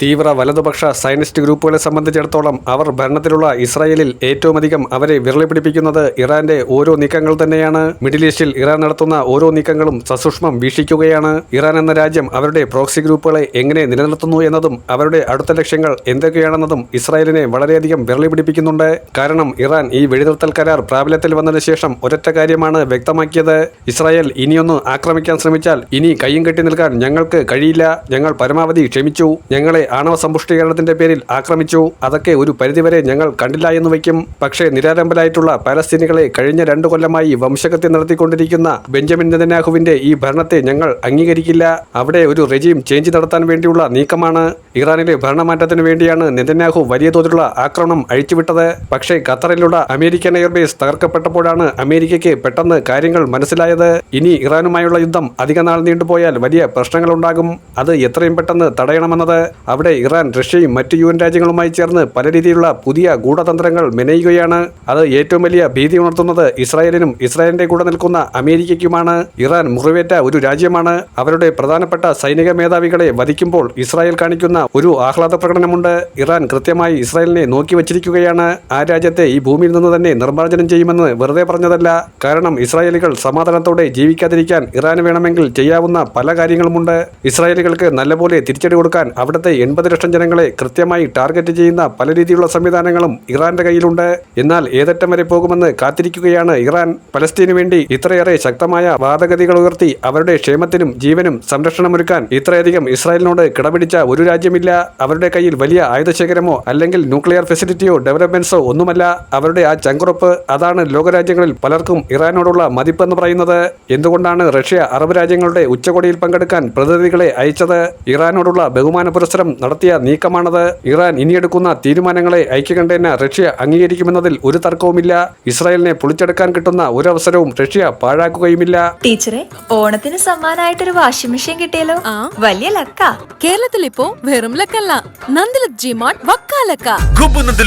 തീവ്ര വലതുപക്ഷ സയനിസ്റ്റ് ഗ്രൂപ്പുകളെ സംബന്ധിച്ചിടത്തോളം അവർ ഭരണത്തിലുള്ള ഇസ്രായേലിൽ ഏറ്റവുമധികം അവരെ വിരളി പിടിപ്പിക്കുന്നത് ഇറാന്റെ ഓരോ നീക്കങ്ങൾ തന്നെയാണ്. മിഡിൽ ഈസ്റ്റിൽ ഇറാൻ നടത്തുന്ന ഓരോ നീക്കങ്ങളും സസൂക്ഷ്മം വീക്ഷിക്കുകയാണ്. ഇറാൻ എന്ന രാജ്യം അവരുടെ പ്രോക്സി ഗ്രൂപ്പുകളെ എങ്ങനെ നിലനിർത്തുന്നു എന്നതും അവരുടെ അടുത്ത ലക്ഷ്യങ്ങൾ എന്തൊക്കെയാണെന്നതും ഇസ്രായേലിനെ വളരെയധികം വിരളി പിടിപ്പിക്കുന്നുണ്ട് കാരണം ഇറാൻ ഈ വെടിനിർത്തൽ കരാർ പ്രാബല്യത്തിൽ വന്നതിന് ശേഷം ഒരൊറ്റ കാര്യമാണ് വ്യക്തമാക്കിയത്. ഇസ്രായേൽ ഇനിയൊന്ന് ആക്രമിക്കാൻ ശ്രമിച്ചാൽ ഇനി കയ്യും കെട്ടി നിൽക്കാൻ ഞങ്ങൾക്ക് കഴിയില്ല. ഞങ്ങൾ പരമാവധി ക്ഷമിച്ചു. ഞങ്ങളെ ആണവ സമ്പുഷ്ടീകരണത്തിന്റെ പേരിൽ ആക്രമിച്ചു. അതൊക്കെ ഒരു പരിധിവരെ ഞങ്ങൾ കണ്ടില്ല എന്ന് വയ്ക്കും. പക്ഷേ നിരാരംഭരായിട്ടുള്ള പാലസ്തീനികളെ കഴിഞ്ഞ രണ്ടു കൊല്ലമായി വംശഹത്യ നടത്തിക്കൊണ്ടിരിക്കുന്ന ബെഞ്ചമിൻ നെതന്യാഹുവിന്റെ ഈ ഭരണത്തെ ഞങ്ങൾ അംഗീകരിക്കില്ല. അവിടെ ഒരു റെജീം ചേഞ്ച് നടത്താൻ വേണ്ടിയുള്ള നീക്കമാണ്. ഇറാനിലെ ഭരണമാറ്റത്തിന് വേണ്ടിയാണ് നെതന്യാഹു വലിയ തോതിലുള്ള ആക്രമണം അഴിച്ചുവിട്ടത്. പക്ഷേ ഖത്തറിലുള്ള അമേരിക്കൻ എയർബേസ് തകർക്കപ്പെട്ടപ്പോഴാണ് അമേരിക്കയ്ക്ക് പെട്ടെന്ന് കാര്യങ്ങൾ മനസ്സിലായത്. ഇനി ഇറാനുമായുള്ള യുദ്ധം അധികനാൾ നീണ്ടുപോയാൽ വലിയ പ്രശ്നങ്ങളുണ്ടാകും. അത് എത്രയും പെട്ടെന്ന് തടയണമെന്നത് അവിടെ ഇറാൻ റഷ്യയും മറ്റ് യു രാജ്യങ്ങളുമായി ചേർന്ന് പല രീതിയിലുള്ള പുതിയ ഗൂഢതന്ത്രങ്ങൾ മെനയുകയാണ്. അത് ഏറ്റവും വലിയ ഭീതി ഉണർത്തുന്നത് ഇസ്രായേലിനും ഇസ്രായേലിന്റെ കൂടെ നിൽക്കുന്ന അമേരിക്കയ്ക്കുമാണ്. ഇറാൻ മുറിവേറ്റ ഒരു രാജ്യമാണ്. അവരുടെ പ്രധാനപ്പെട്ട സൈനിക മേധാവികളെ വധിക്കുമ്പോൾ ഇസ്രായേൽ കാണിക്കുന്ന ഒരു ആഹ്ലാദ പ്രകടനമുണ്ട്. ഇറാൻ കൃത്യമായി ഇസ്രായേലിനെ നോക്കി വച്ചിരിക്കുകയാണ്. ആ രാജ്യത്തെ ഈ ഭൂമിയിൽ നിന്ന് തന്നെ നിർമ്മാർജനം ചെയ്യുമെന്ന് വെറുതെ പറഞ്ഞതല്ല. കാരണം ഇസ്രായേലികൾ സമാധാനത്തോടെ ജീവിക്കാതിരിക്കാൻ ഇറാൻ വേണമെങ്കിൽ ചെയ്യാവുന്ന പല കാര്യങ്ങളുമുണ്ട്. ഇസ്രായേലികൾക്ക് നല്ലപോലെ തിരിച്ചടി കൊടുക്കാൻ അവിടുത്തെ എൺപത് ലക്ഷം ജനങ്ങളെ കൃത്യമായി ടാർഗറ്റ് ചെയ്യുന്ന പല രീതിയിലുള്ള സംവിധാനങ്ങളും ഇറാന്റെ കയ്യിലുണ്ട്. എന്നാൽ ഏതറ്റം വരെ പോകുമെന്ന് കാത്തിരിക്കുകയാണ് ഇറാൻ. പലസ്തീനു വേണ്ടി ഇത്രയേറെ ശക്തമായ വാദഗതികൾ ഉയർത്തി അവരുടെ ക്ഷേമത്തിനും ജീവനും സംരക്ഷണമൊരുക്കാൻ ഇത്രയധികം ഇസ്രായേലിനോട് കിടപിടിച്ച ഒരു രാജ്യമില്ല. അവരുടെ കയ്യിൽ വലിയ ആയുധശേഖരമോ അല്ലെങ്കിൽ ന്യൂക്ലിയർ ഫെസിലിറ്റിയോ ഡെവലപ്മെന്റ്സോ ഒന്നുമല്ല. അവരുടെ ആ ചങ്കുറപ്പ് അതാണ് ലോകരാജ്യങ്ങളിൽ പലർക്കും ഇറാനോടുള്ള മതിപ്പെന്ന് പറയുന്നത്. എന്തുകൊണ്ടാണ് റഷ്യ അറബ് രാജ്യങ്ങളുടെ ഉച്ചകോടിയിൽ പങ്കെടുക്കാൻ പ്രതിനിധികളെ അയച്ചത്? ഇറാനോടുള്ള ബഹുമാന പുരസ്സരം നടത്തിയ നീക്കമാണത്. ഇറാൻ ഇനിയെടുക്കുന്ന തീരുമാനങ്ങളെ ഐക്യകണ്ഠേന റഷ്യ അംഗീകരിക്കുമെന്നതിൽ ഒരു തർക്കവുമില്ല. ഇസ്രായേലിനെ പൊളിച്ചെടുക്കാൻ കിട്ടുന്ന ഒരു അവസരവും റഷ്യ പാഴാക്കുകയുമില്ല. ടീച്ചറെ ഓണത്തിന് സമ്മാനമായിട്ടൊരു വാഷിംഗ് മെഷീൻ കിട്ടിയല്ലോ. ആ. വലിയ ലക്ക. കേരളത്തിൽ ഇപ്പോ വെറും ലക്കല്ല. നന്ദിലത് ജിമാർട്ട് വക്കാലക്ക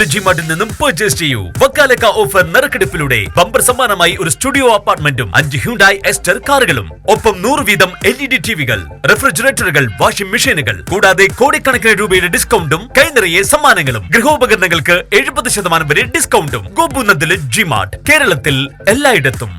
ജിമാർട്ടിൽ നിന്നും പർച്ചേസ് ചെയ്യൂ. വക്കാലക്ക ഓഫർ നറുക്കെടുപ്പിലൂടെ ബമ്പർ സമ്മാനമായി ഒരു സ്റ്റുഡിയോ അപ്പാർട്ട്മെന്റും അഞ്ച് ഹ്യൂണ്ടായി എസ്റ്റർ കാറുകളും. ഒപ്പം നൂറ് വീതം എൽ ഇ ഡി ടിവികൾ റെഫ്രിജറേറ്ററുകൾ വാഷിംഗ് മെഷീനുകൾ കൂടാതെ കോടിക്കണക്കിന് രൂപയുടെ ഡിസ്കൗണ്ടും കൈ നിറയെ സമ്മാനങ്ങളും ഗൃഹോപകരണങ്ങൾക്ക് എഴുപത് ശതമാനം വരെ ഡിസ്കൗണ്ടും ഗോപുനന്ദിലെ ജിമാർട്ട് കേരളത്തിൽ എല്ലായിടത്തും.